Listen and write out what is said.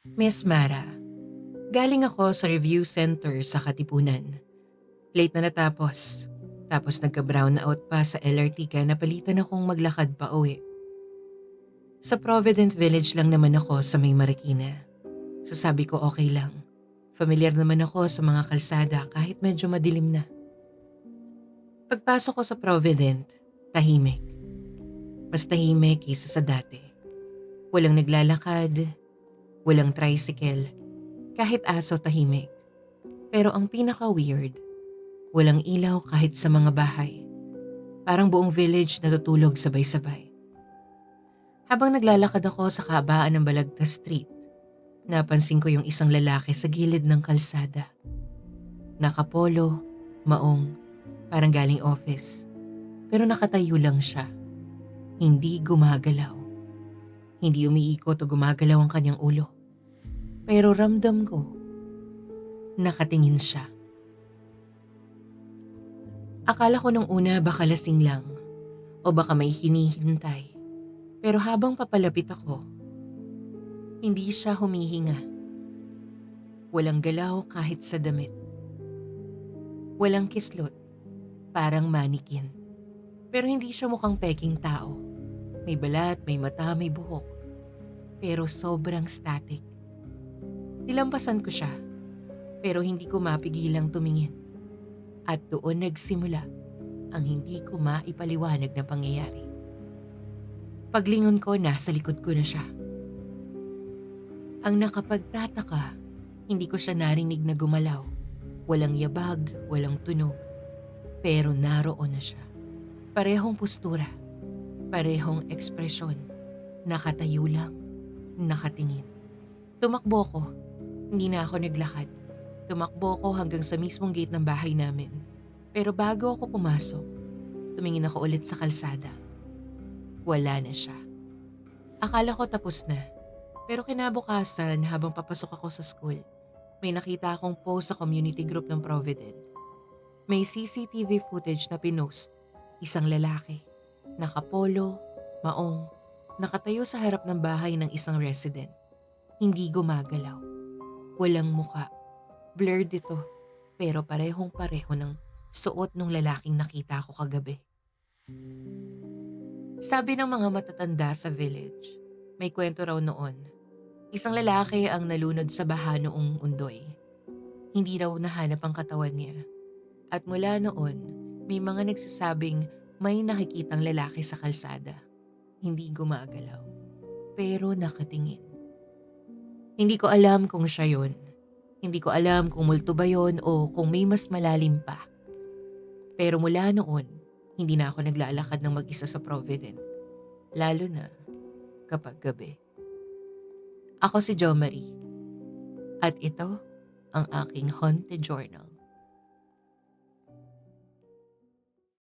Miss Mara, galing ako sa review center sa Katipunan. Late na natapos. Tapos nagka-brown out pa sa LRT kaya napalitan akong maglakad pa uwi. Sa Provident Village lang naman ako sa may Marikina. So sabi ko okay lang. Familiar naman ako sa mga kalsada kahit medyo madilim na. Pagpasok ko sa Provident, tahimik. Mas tahimik kaysa sa dati. Walang naglalakad, walang tricycle, kahit aso tahimik. Pero ang pinaka-weird, walang ilaw kahit sa mga bahay. Parang buong village natutulog sabay-sabay. Habang naglalakad ako sa kaabaan ng Balagta Street, napansin ko yung isang lalaki sa gilid ng kalsada. Nakapolo, maong, parang galing office. Pero nakatayo lang siya. Hindi gumagalaw. Hindi umiikot o gumagalaw ang kanyang ulo. Pero ramdam ko, nakatingin siya. Akala ko nung una baka lasing lang o baka may hinihintay. Pero habang papalapit ako, hindi siya humihinga. Walang galaw kahit sa damit. Walang kislot, parang manikin. Pero hindi siya mukhang peking tao. May balat, may mata, may buhok. Pero sobrang static. Nilampasan ko siya, pero hindi ko mapigilang tumingin. At doon nagsimula ang hindi ko maipaliwanag na pangyayari. Paglingon ko, nasa likod ko na siya. Ang nakapagtataka, hindi ko siya narinig na gumalaw. Walang yabag, walang tunog. Pero naroon na siya. Parehong postura, parehong ekspresyon. Nakatayo lang, nakatingin. Tumakbo ko. Hindi na ako naglakad. Tumakbo ko hanggang sa mismong gate ng bahay namin. Pero bago ako pumasok, tumingin ako ulit sa kalsada. Wala na siya. Akala ko tapos na. Pero kinabukasan habang papasok ako sa school, may nakita akong post sa community group ng Provident. May CCTV footage na pinost. Isang lalaki, nakapolo, maong, nakatayo sa harap ng bahay ng isang resident. Hindi gumagalaw. Walang muka. Blurred ito. Pero parehong pareho ng suot ng lalaking nakita ko kagabi. Sabi ng mga matatanda sa village, may kwento raw noon. Isang lalaki ang nalunod sa baha noong undoy. Hindi raw nahanap ang katawan niya. At mula noon, may mga nagsasabing may nakikitang lalaki sa kalsada. Hindi gumagalaw. Pero nakatingin. Hindi ko alam kung siya yon. Hindi ko alam kung multo ba yon o kung may mas malalim pa. Pero mula noon, hindi na ako naglalakad ng mag-isa sa Provident. Lalo na kapag gabi. Ako si Jo Marie. At ito ang aking Haunted Journal.